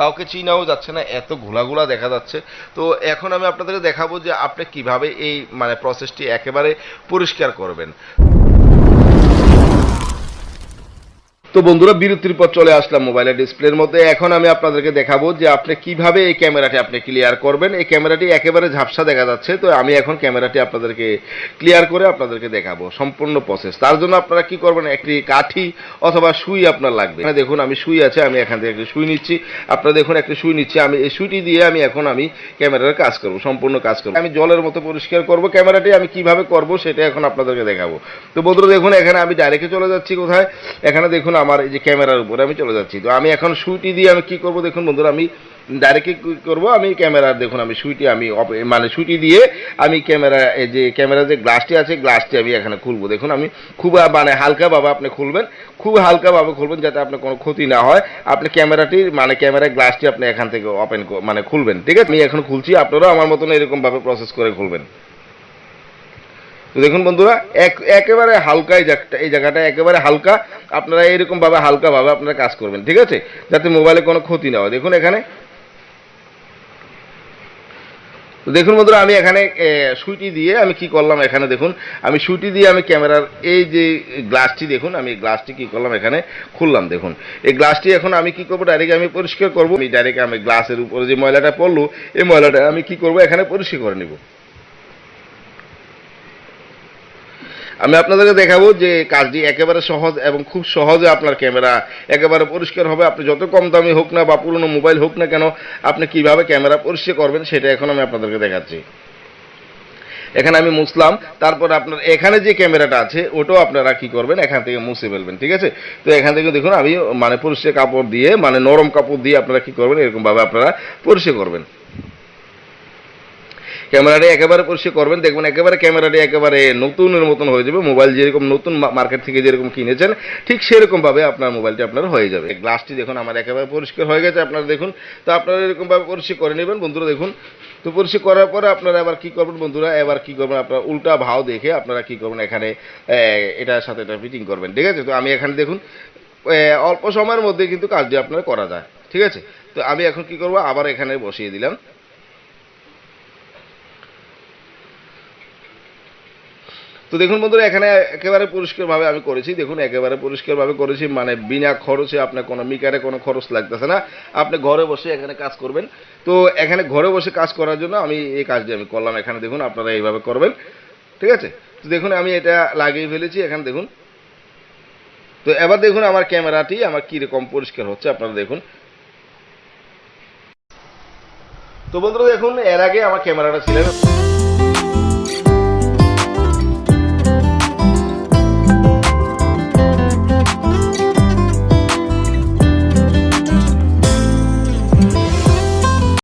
কাউকে চিনাও যাচ্ছে না, এত ঘোলাঘোলা দেখা যাচ্ছে। তো এখন আমি আপনাদেরকে দেখাবো যে আপনি কীভাবে এই মানে প্রসেসটি একেবারে পরিষ্কার করবেন। তো বন্ধুরা, বিরতির পর চলে আসলাম মোবাইলের ডিসপ্লের মধ্যে। এখন আমি আপনাদেরকে দেখাবো যে আপনি কীভাবে এই ক্যামেরাটি আপনি ক্লিয়ার করবেন। এই ক্যামেরাটি একেবারে ঝাপসা দেখা যাচ্ছে, তো আমি এখন ক্যামেরাটি আপনাদেরকে ক্লিয়ার করে আপনাদেরকে দেখাবো, সম্পূর্ণ প্রসেস তার জন্য আপনারা কি করবেন, একটি কাঠি অথবা সুই আপনার লাগবে। এখানে দেখুন, আমি সুই আছে, আমি এখান থেকে একটি সুই নিচ্ছি। আপনারা দেখুন, একটি সুই নিচ্ছি, আমি এই সুইটি দিয়ে আমি এখন আমি ক্যামেরার কাজ করব, সম্পূর্ণ কাজ করব। আমি জলের মতো পরিষ্কার করব ক্যামেরাটি, আমি কীভাবে করব সেটা এখন আপনাদেরকে দেখাবো। তো বন্ধুরা, দেখুন, এখানে আমি ডাইরেক্টে চলে যাচ্ছি কোথায়? এখানে দেখুন আমার এই যে ক্যামেরার উপরে, আমি চলে যাচ্ছি। তো আমি এখন সুইটি দিয়ে আমি কি করব দেখুন বন্ধুরা, আমি ডাইরেক্টলি করব, আমি ক্যামেরার দেখুন আমি সুইটি, আমি মানে সুইটি দিয়ে আমি ক্যামেরা, এই যে ক্যামেরার যে গ্লাসটি আছে, গ্লাসটি আমি এখানে খুলবো। দেখুন আমি খুব মানে হালকাভাবে আপনি খুলবেন, খুব হালকাভাবে খুলবেন যাতে আপনার কোনো ক্ষতি না হয়। আপনি ক্যামেরাটির মানে ক্যামেরার গ্লাসটি আপনি এখান থেকে ওপেন মানে খুলবেন, ঠিক আছে? আমি এখন খুলছি, আপনারাও আমার মতন এরকমভাবে প্রসেস করে খুলবেন। তো দেখুন বন্ধুরা, এক, একেবারে হালকা এই জায়গাটা এই জায়গাটা একেবারে হালকা, আপনারা এরকম হালকাভাবে আপনারা কাজ করবেন, ঠিক আছে? যাতে মোবাইলে কোনো ক্ষতি না হয়। দেখুন এখানে। দেখুন বন্ধুরা, আমি এখানে সুইটি দিয়ে আমি কি করলাম এখানে দেখুন, আমি সুইটি দিয়ে আমি ক্যামেরার এই যে গ্লাসটি দেখুন, আমি গ্লাসটি কি করলাম এখানে, খুললাম দেখুন। এই গ্লাসটি এখন আমি কি করব ডাইরেক্ট আমি পরিষ্কার করব। আমি ডাইরেক্ট আমি গ্লাসের উপরে যে ময়লাটা পড়ল, এই ময়লাটা আমি কি করব, এখানে পরিষ্কার করে নিব। আমি আপনাদেরকে দেখাবো যে কাজটি একেবারে সহজ এবং খুব সহজে আপনার ক্যামেরা একেবারে পরিষ্কার হবে। আপনি যত কম দামি হোক না বা পুরনো মোবাইল হোক না কেন, আপনি কীভাবে ক্যামেরা পরিষ্কার করবেন সেটা এখন আমি আপনাদেরকে দেখাচ্ছি। এখানে আমি মুছলাম, তারপর আপনার এখানে যে ক্যামেরাটা আছে, ওটাও আপনারা কি করবেন, এখান থেকে মুছে ফেলবেন, ঠিক আছে? তো এখান থেকে দেখুন, আমি মানে পরিষ্কার কাপড় দিয়ে মানে নরম কাপড় দিয়ে আপনারা কি করবেন, এরকমভাবে আপনারা পরিষ্কার করবেন। ক্যামেরাটি একেবারে পরিষ্কার করবেন, দেখবেন একেবারে ক্যামেরাটি একেবারে নতুনের মতন হয়ে যাবে, মোবাইল যেরকম নতুন মার্কেট থেকে যেরকম কিনেছেন, ঠিক সেরকমভাবে আপনার মোবাইলটি আপনার হয়ে যাবে। গ্লাসটি দেখুন আমার একেবারে পরিষ্কার হয়ে গেছে, আপনারা দেখুন, তো আপনারা এরকমভাবে পরিষ্কার করে নেবেন। বন্ধুরা দেখুন, তো পরিষ্কার করার পরে আপনারা এবার কি করবেন বন্ধুরা, এবার কি করবেন আপনারা উল্টা ভাও দেখে আপনারা কি করবেন এখানে এটার সাথে এটা ফিটিং করবেন, ঠিক আছে? তো আমি এখানে দেখুন অল্প সময়ের মধ্যে কিন্তু কাজটি আপনার করা যায়, ঠিক আছে? তো আমি এখন কি করব, আবার এখানে বসিয়ে দিলাম। তো দেখুন বন্ধুরা, এখানে একেবারে পরিষ্কারভাবে আমি করেছি। দেখুন, একেবারে পরিষ্কারভাবে করেছি মানে বিনা খরচে আপনার কোনো মিকারে কোনো খরচ লাগতেছে না। আপনি ঘরে বসে এখানে কাজ করবেন। তো এখানে ঘরে বসে কাজ করার জন্য আমি এই কাজটি আমি করলাম। এখানে দেখুন, আপনারা এইভাবে করবেন। ঠিক আছে? তো দেখুন, আমি এটা লাগিয়ে ফেলেছি। এখানে দেখুন। তো এবার দেখুন, আমার ক্যামেরাটি আমার কীরকম পরিষ্কার হচ্ছে, আপনারা দেখুন। তো বন্ধুরা, দেখুন, এর আগে আমার ক্যামেরাটা ছিলেন